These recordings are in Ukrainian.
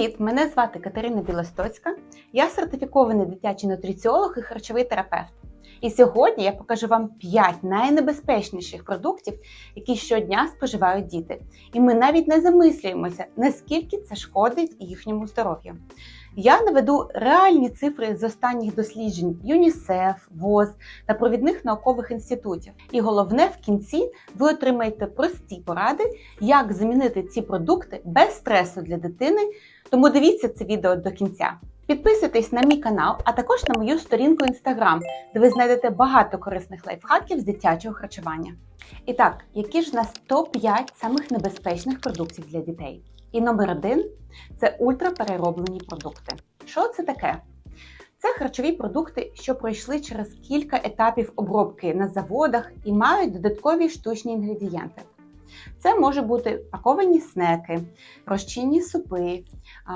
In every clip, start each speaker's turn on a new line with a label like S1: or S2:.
S1: Привіт! Мене звати Катерина Білостоцька. Я сертифікований дитячий нутриціолог і харчовий терапевт. І сьогодні я покажу вам 5 найнебезпечніших продуктів, які щодня споживають діти. І ми навіть не замислюємося, наскільки це шкодить їхньому здоров'ю. Я наведу реальні цифри з останніх досліджень ЮНІСЕФ, ВОЗ та провідних наукових інститутів. І головне, в кінці ви отримаєте прості поради, як замінити ці продукти без стресу для дитини. Тому дивіться це відео до кінця. Підписуйтесь на мій канал, а також на мою сторінку Instagram, де ви знайдете багато корисних лайфхаків з дитячого харчування. І так, які ж нас топ-5 самих небезпечних продуктів для дітей? І номер один це ультраперероблені продукти. Що це таке? Це харчові продукти, що пройшли через кілька етапів обробки на заводах і мають додаткові штучні інгредієнти. Це може бути паковані снеки, розчинні супи,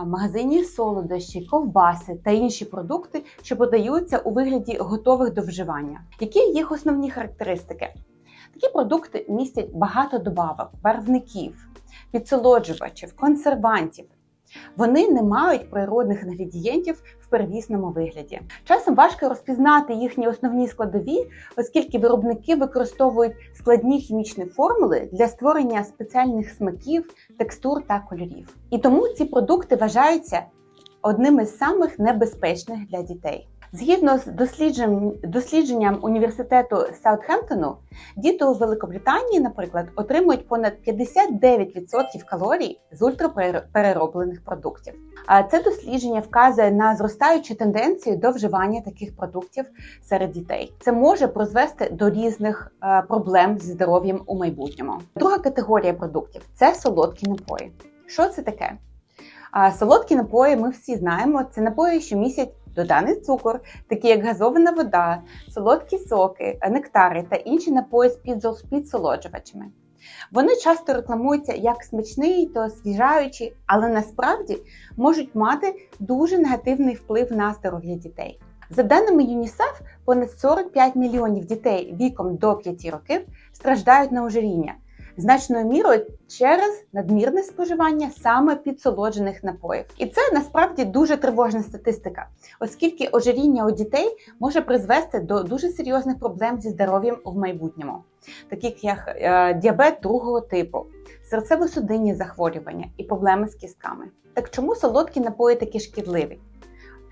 S1: магазинні солодощі, ковбаси та інші продукти, що подаються у вигляді готових до вживання. Які їх основні характеристики? Такі продукти містять багато добавок, барвників, підсолоджувачів, консервантів. Вони не мають природних інгредієнтів в первісному вигляді. Часом важко розпізнати їхні основні складові, оскільки виробники використовують складні хімічні формули для створення спеціальних смаків, текстур та кольорів. І тому ці продукти вважаються одним із самих небезпечних для дітей. Згідно з дослідженням, дослідженням університету Саутгемптону, діти у Великобританії, наприклад, отримують понад 59% калорій з ультраперероблених продуктів. А це дослідження вказує на зростаючу тенденцію до вживання таких продуктів серед дітей. Це може призвести до різних е, проблем зі здоров'ям у майбутньому. Друга категорія продуктів це солодкі напої. Що це таке? Солодкі напої ми всі знаємо. Це напої, що містять доданий цукор, такі як газована вода, солодкі соки, нектари та інші напої з підсолоджувачами. Вони часто рекламуються як смачний та освіжаючі, але насправді можуть мати дуже негативний вплив на здоров'я дітей. За даними ЮНІСЕФ, понад 45 мільйонів дітей віком до 5 років страждають на ожиріння, значною мірою через надмірне споживання саме підсолоджених напоїв. І це насправді дуже тривожна статистика, оскільки ожиріння у дітей може призвести до дуже серйозних проблем зі здоров'ям в майбутньому, таких як е, діабет другого типу, серцево-судинні захворювання і проблеми з кістками. Так чому солодкі напої такі шкідливі?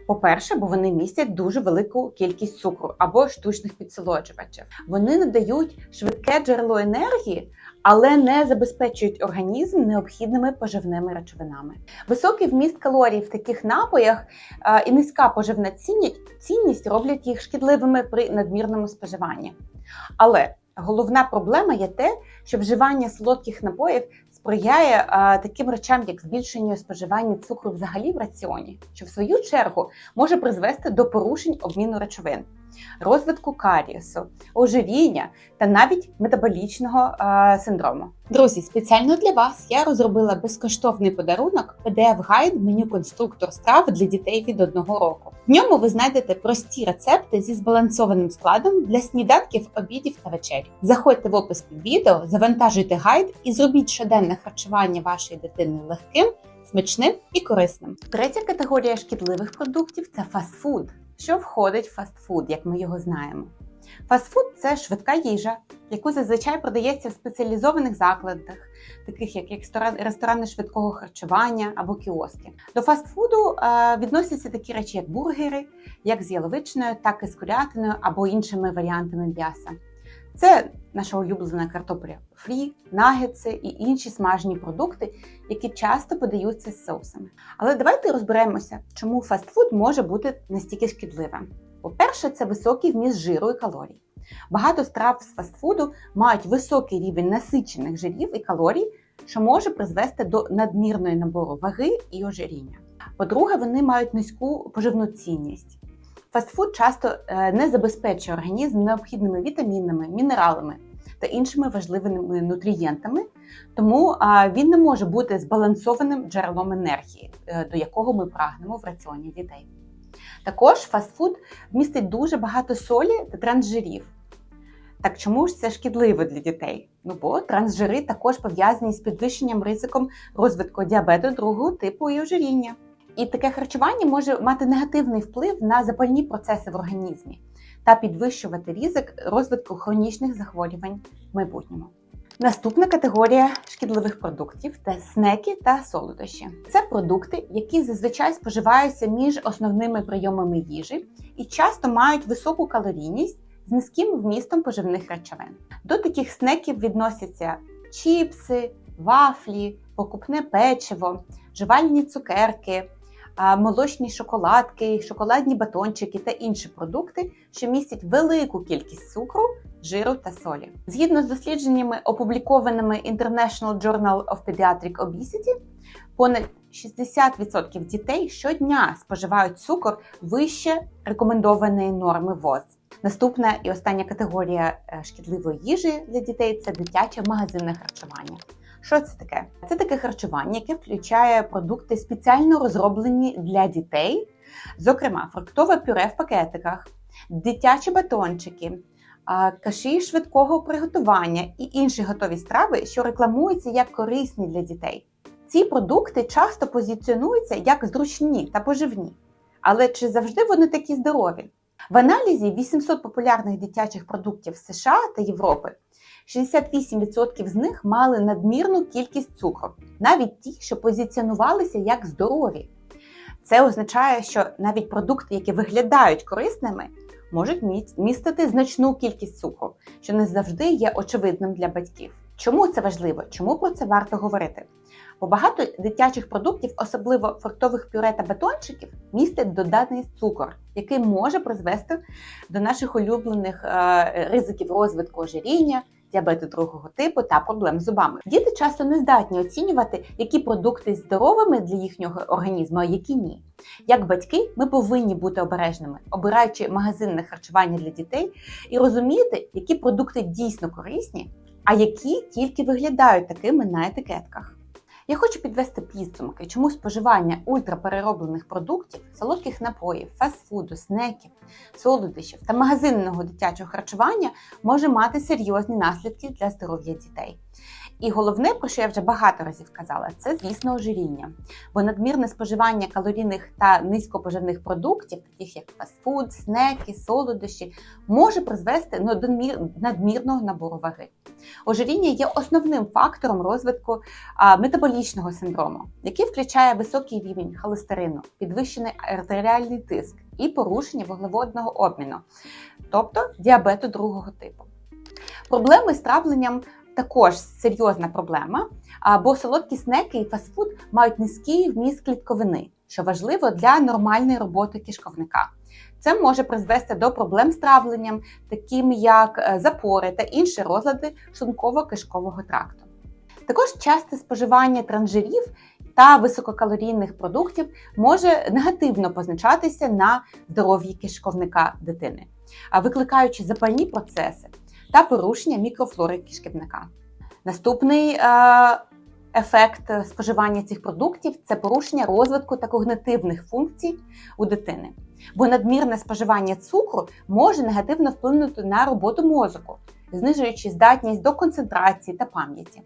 S1: По-перше, бо вони містять дуже велику кількість цукру або штучних підсолоджувачів. Вони надають швидке джерело енергії, але не забезпечують організм необхідними поживними речовинами. Високий вміст калорій в таких напоях і низька поживна цінність роблять їх шкідливими при надмірному споживанні. Але головна проблема є те, що вживання солодких напоїв сприяє а, таким речам, як збільшення споживання цукру взагалі в раціоні, що в свою чергу може призвести до порушень обміну речовин, розвитку карієсу, ожиріння та навіть метаболічного а, синдрому. Друзі, спеціально для вас я розробила безкоштовний подарунок pdf гайд меню конструктор страв для дітей від одного року. В ньому ви знайдете прості рецепти зі збалансованим складом для сніданків, обідів та вечері. Заходьте в опис під відео, завантажуйте гайд і зробіть щоденне харчування вашої дитини легким, смачним і корисним. Третя категорія шкідливих продуктів це фастфуд. Що входить в фастфуд, як ми його знаємо? Фастфуд це швидка їжа, яку зазвичай продається в спеціалізованих закладах, таких як ресторани швидкого харчування або кіоски. До фастфуду відносяться такі речі, як бургери, як з яловичною, так і з курятиною або іншими варіантами м'яса. Це наша улюблена картопля фрі, нагетси і інші смажені продукти, які часто подаються з соусами. Але давайте розберемося, чому фастфуд може бути настільки шкідливим. По-перше, це високий вміст жиру і калорій. Багато страв з фастфуду мають високий рівень насичених жирів і калорій, що може призвести до надмірної набору ваги і ожиріння. По-друге, вони мають низьку поживну цінність. Фастфуд часто е, не забезпечує організм необхідними вітамінами, мінералами та іншими важливими нутрієнтами, тому він не може бути збалансованим джерелом енергії, е, до якого ми прагнемо в раціоні дітей. Також фастфуд містить дуже багато солі та трансжирів. Так чому ж це шкідливо для дітей? Ну бо трансжири також пов'язані з підвищенням ризиком розвитку діабету другого типу і ожиріння. І таке харчування може мати негативний вплив на запальні процеси в організмі та підвищувати ризик розвитку хронічних захворювань в майбутньому. Наступна категорія шкідливих продуктів це снеки та солодощі. Це продукти, які зазвичай споживаються між основними прийомами їжі і часто мають високу калорійність з низьким вмістом поживних речовин. До таких снеків відносяться чіпси, вафлі, покупне печиво, жувальні цукерки, молочні шоколадки, шоколадні батончики та інші продукти, що містять велику кількість цукру, жиру та солі. Згідно з дослідженнями, опублікованими International Journal of Pediatric Obesity, понад 60% дітей щодня споживають цукор вище рекомендованої норми ВОЗ. Наступна і остання категорія е, шкідливої їжі для дітей це дитяче магазинне харчування. Що це таке? Це таке харчування, яке включає продукти спеціально розроблені для дітей, зокрема, фруктове пюре в пакетиках, дитячі батончики, каші швидкого приготування і інші готові страви, що рекламуються як корисні для дітей. Ці продукти часто позиціонуються як зручні та поживні. Але чи завжди вони такі здорові? В аналізі 800 популярних дитячих продуктів США та Європи 68% з них мали надмірну кількість цукру, навіть ті, що позиціонувалися як здорові. Це означає, що навіть продукти, які виглядають корисними, можуть містити значну кількість цукру, що не завжди є очевидним для батьків. Чому це важливо? Чому про це варто говорити? Бо багато дитячих продуктів, особливо фруктових пюре та батончиків, містять доданий цукор, який може призвести до наших улюблених е, ризиків розвитку ожиріння, діабету другого типу та проблем з зубами. Діти часто не здатні оцінювати, які продукти здоровими для їхнього організму, а які ні. Як батьки, ми повинні бути обережними, обираючи магазинне харчування для дітей і розуміти, які продукти дійсно корисні, а які тільки виглядають такими на етикетках. Я хочу підвести підсумки, чому споживання ультраперероблених продуктів, солодких напоїв, фастфуду, снеків, солодощів та магазинного дитячого харчування може мати серйозні наслідки для здоров'я дітей. І головне, про що я вже багато разів казала, це, звісно, ожиріння. Бо надмірне споживання калорійних та низькопоживних продуктів, таких як фастфуд, снеки, солодощі, може призвести до надмірного набору ваги. Ожиріння є основним фактором розвитку метаболічного синдрому, який включає високий рівень холестерину, підвищений артеріальний тиск і порушення вуглеводного обміну, тобто діабету другого типу. Проблеми з травленням також серйозна проблема, бо солодкі снеки і фастфуд мають низький вміст клітковини, що важливо для нормальної роботи кишковника. Це може призвести до проблем з травленням, таким як е, запори та інші розлади шлунково-кишкового тракту. Також часте споживання транжирів та висококалорійних продуктів може негативно позначатися на здоров'ї кишковника дитини, викликаючи запальні процеси та порушення мікрофлори кишківника. Наступний е, ефект споживання цих продуктів це порушення розвитку та когнитивних функцій у дитини. Бо надмірне споживання цукру може негативно вплинути на роботу мозку, знижуючи здатність до концентрації та пам'яті.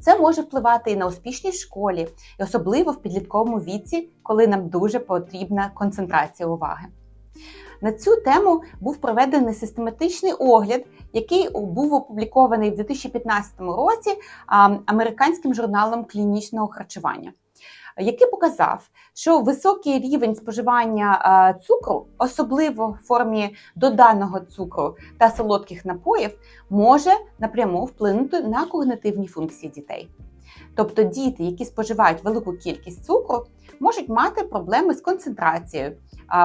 S1: Це може впливати і на успішність в школі, і особливо в підлітковому віці, коли нам дуже потрібна концентрація уваги. На цю тему був проведений систематичний огляд, який був опублікований в 2015 році американським журналом клінічного харчування. Який показав, що високий рівень споживання цукру, особливо в формі доданого цукру та солодких напоїв, може напряму вплинути на когнитивні функції дітей. Тобто діти, які споживають велику кількість цукру, можуть мати проблеми з концентрацією,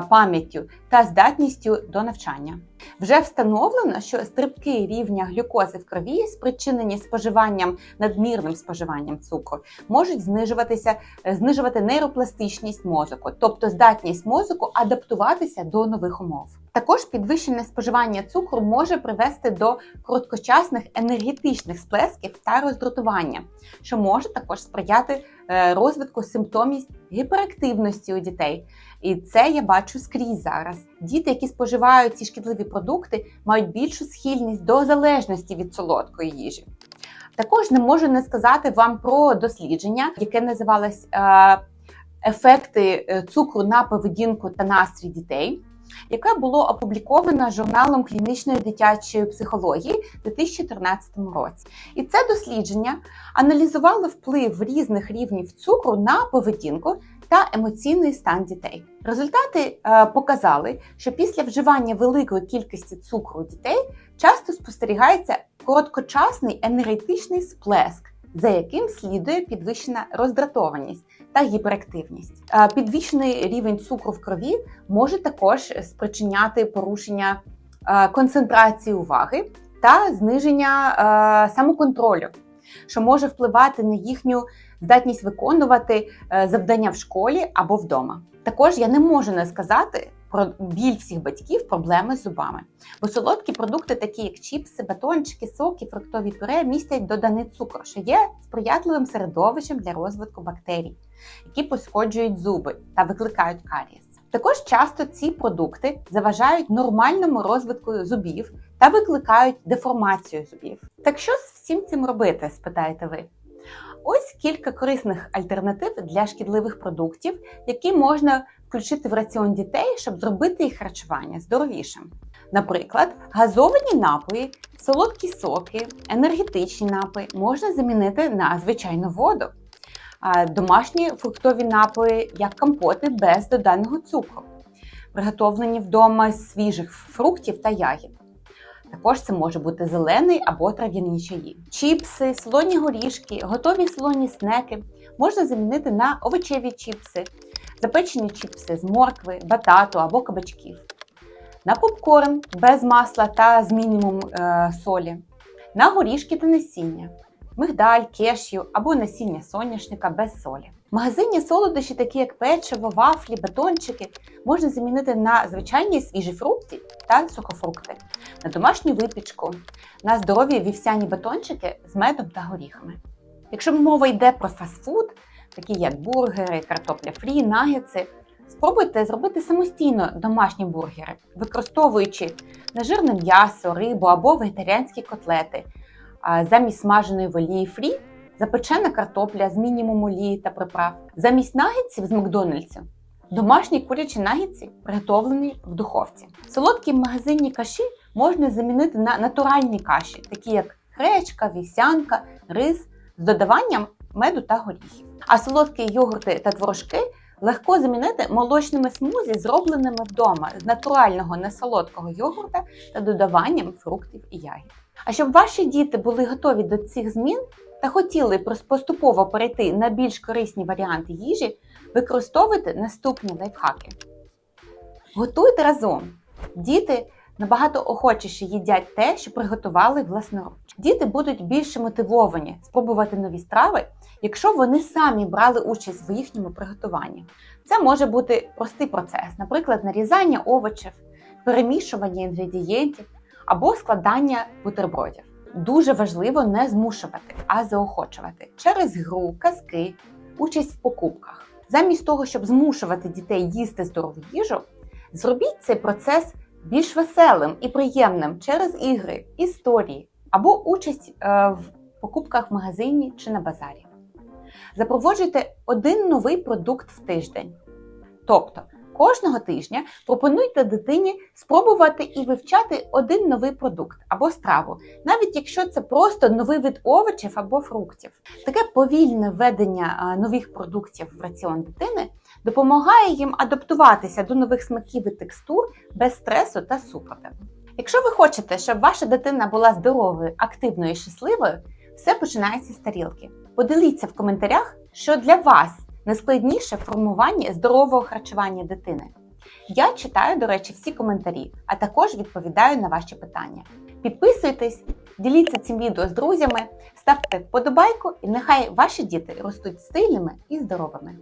S1: пам'яттю та здатністю до навчання. Вже встановлено, що стрибки рівня глюкози в крові, спричинені споживанням надмірним споживанням цукру, можуть знижуватися, знижувати нейропластичність мозку, тобто здатність мозку адаптуватися до нових умов. Також підвищене споживання цукру може привести до короткочасних енергетичних сплесків та роздратування, що може також сприяти е, розвитку симптомів гіперактивності у дітей. І це я бачу скрізь зараз. Діти, які споживають ці шкідливі продукти мають більшу схильність до залежності від солодкої їжі. Також не можу не сказати вам про дослідження, яке називалось е, ефекти е, цукру на поведінку та настрій дітей, яке було опубліковано журналом клінічної дитячої психології у 2014 році. І це дослідження аналізувало вплив різних рівнів цукру на поведінку та емоційний стан дітей. Результати е, показали, що після вживання великої кількості цукру дітей часто спостерігається короткочасний енергетичний сплеск, за яким слідує підвищена роздратованість та гіперактивність. Е, Підвищений рівень цукру в крові може також спричиняти порушення е, концентрації уваги та зниження самоконтролю, що може впливати на їхню здатність виконувати е, завдання в школі або вдома. Також я не можу не сказати про біль всіх батьків проблеми з зубами. Бо солодкі продукти, такі як чіпси, батончики, соки, фруктові пюре, містять доданий цукор, що є сприятливим середовищем для розвитку бактерій, які пошкоджують зуби та викликають карієс. Також часто ці продукти заважають нормальному розвитку зубів та викликають деформацію зубів. Так що з всім цим робити? спитаєте ви? Ось кілька корисних альтернатив для шкідливих продуктів, які можна включити в раціон дітей, щоб зробити їх харчування здоровішим. Наприклад, газовані напої, солодкі соки, енергетичні напої можна замінити на звичайну воду. Домашні фруктові напої, як компоти без доданого цукру, приготовлені вдома з свіжих фруктів та ягід. Також це може бути зелений або трав'яні чаї. Чіпси, солоні горішки, готові солоні снеки можна замінити на овочеві чіпси, запечені чіпси з моркви, батату або кабачків, на попкорн без масла та з мінімум е, солі, на горішки та насіння, мигдаль, кешю або насіння соняшника без солі. Магазинні солодощі, такі як печиво, вафлі, батончики, можна замінити на звичайні свіжі фрукти та сухофрукти, на домашню випічку, на здорові вівсяні батончики з медом та горіхами. Якщо мова йде про фастфуд, такі як бургери, картопля фрі, нагетси, спробуйте зробити самостійно домашні бургери, використовуючи нежирне м'ясо, рибу або вегетаріанські котлети, замість смаженої в олії фрі запечена картопля з мінімум олії та приправ. Замість нагетсів з Макдональдсу домашні курячі нагетси, приготовлені в духовці. Солодкі магазинні каші можна замінити на натуральні каші, такі як гречка, вівсянка, рис з додаванням меду та горіхів. А солодкі йогурти та творожки легко замінити молочними смузі, зробленими вдома з натурального несолодкого йогурта та додаванням фруктів і ягід. А щоб ваші діти були готові до цих змін та хотіли поступово перейти на більш корисні варіанти їжі, використовуйте наступні лайфхаки. Готуйте разом. Діти набагато охочіше їдять те, що приготували власноруч. Діти будуть більше мотивовані спробувати нові страви, якщо вони самі брали участь в їхньому приготуванні. Це може бути простий процес, наприклад, нарізання овочів, перемішування інгредієнтів або складання бутербродів. Дуже важливо не змушувати, а заохочувати через гру, казки, участь в покупках. Замість того, щоб змушувати дітей їсти здорову їжу, зробіть цей процес більш веселим і приємним через ігри, історії або участь е, в покупках в магазині чи на базарі. Запроводжуйте один новий продукт в тиждень. Тобто кожного тижня пропонуйте дитині спробувати і вивчати один новий продукт або страву, навіть якщо це просто новий вид овочів або фруктів. Таке повільне введення нових продуктів в раціон дитини допомагає їм адаптуватися до нових смаків і текстур без стресу та супротиву. Якщо ви хочете, щоб ваша дитина була здоровою, активною і щасливою, все починається з тарілки. Поділіться в коментарях, що для вас найскладніше в формуванні здорового харчування дитини. Я читаю, до речі, всі коментарі, а також відповідаю на ваші питання. Підписуйтесь, діліться цим відео з друзями, ставте вподобайку і нехай ваші діти ростуть сильними і здоровими.